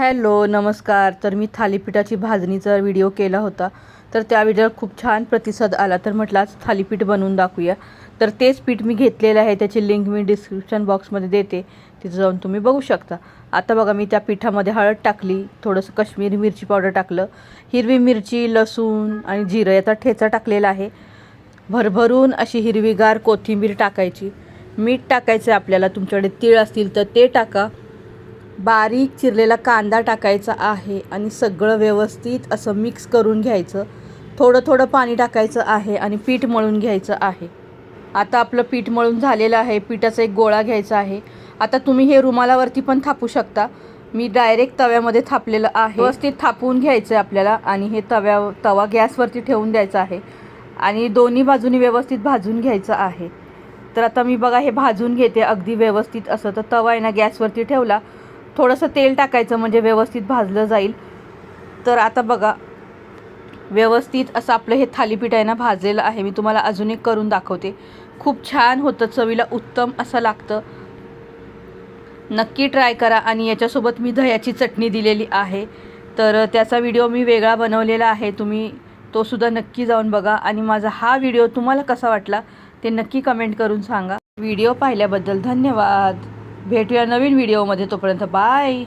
Hello नमस्कार. तर मी थालीपीठाची भाजणीचा video केला होता. तर त्या व्हिडिओला खूप छान प्रतिसाद आला. तर म्हटलं आज थालीपीठ बनवून दाखवूया. तर तेच पीठ मी घेतलेलं आहे. त्याची लिंक मी डिस्क्रिप्शन बॉक्समध्ये देते. तिथं जाऊन तुम्ही बघू शकता. आता बघा मी त्या पिठामध्ये हळद टाकली. थोडंसं कश्मीरी मिरची पावडर टाकलं. हिरवी मिरची लसूण आणि जिरं याचा ठेचा टाकलेला आहे. भरभरून अशी हिरवीगार कोथिंबीर टाकायची. मीठ टाकायचं आहे आपल्याला. तुमच्याकडे तीळ असतील तर ते टाका. बारीक चिरलेला कांदा टाकायचा आहे आणि सगळं व्यवस्थित असं मिक्स करून घ्यायचं. थोडं थोडं पाणी टाकायचं आहे आणि पीठ मळून घ्यायचं आहे. आता आपलं पीठ मळून झालेलं आहे. पिठाचा एक गोळा घ्यायचा आहे. आता तुम्ही हे रुमालावरती पण थापू शकता. मी डायरेक्ट तव्यामध्ये थापलेलं आहे. व्यवस्थित थापवून घ्यायचं आहे आपल्याला आणि हे तव्या तवा गॅसवरती ठेवून द्यायचा आहे. आणि दोन्ही बाजूनी व्यवस्थित भाजून घ्यायचं आहे. तर आता मी बघा हे भाजून घेते अगदी व्यवस्थित असं. तर तवा आहे ना गॅसवरती ठेवला. थोडंसं तेल टाकायचं म्हणजे व्यवस्थित भाजलं जाईल. तर आता बघा व्यवस्थित असं आपलं हे थालीपीठ आहे ना भाजलेलं आहे. मी तुम्हाला अजून एक करून दाखवते. खूप छान होतं चवीला उत्तम असं लागतं. नक्की ट्राय करा आणि याच्यासोबत मी दह्याची चटणी दिलेली आहे. तर त्याचा व्हिडिओ मी वेगळा बनवलेला आहे. तुम्ही तोसुद्धा नक्की जाऊन बघा. आणि माझा हा व्हिडिओ तुम्हाला कसा वाटला ते नक्की कमेंट करून सांगा. व्हिडिओ पाहिल्याबद्दल धन्यवाद. भेटूया नवीन व्हिडिओमध्ये तोपर्यंत बाय.